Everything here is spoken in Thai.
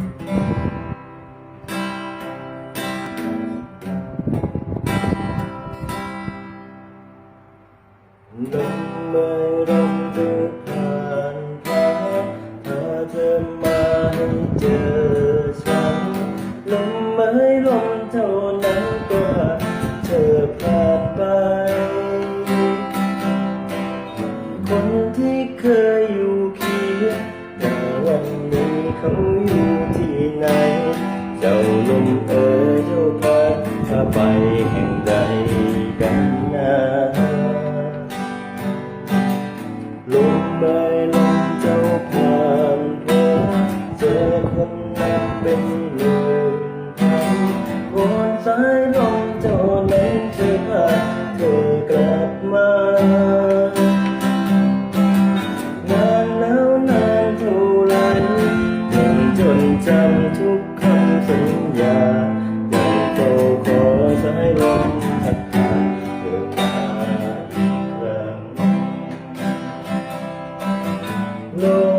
ลมเมื่อลมเดินผ่านฟ้าพาเธอมาให้เจอฉันลมเมื่อลมเท่านั้นก็เธอผ่านไป คนที่เคยอยู่เคียงแต่วันนี้เขาอยู่ เจ้าลมเอ๋ยเจ้าพาข้าไปแห่งใดกันนะลมเอ่ยลมเจ้าผ่านเพบเจอคนนับเป็นหมื่นพันวนสายลมเจ้านั้นเธอพาเธอกลับมานานแล้วนานเท่าไรยังจนจำทุกคำ สัญญายังเฝ้าขอสายลมพัดพาเธอมาอีกครั้งลม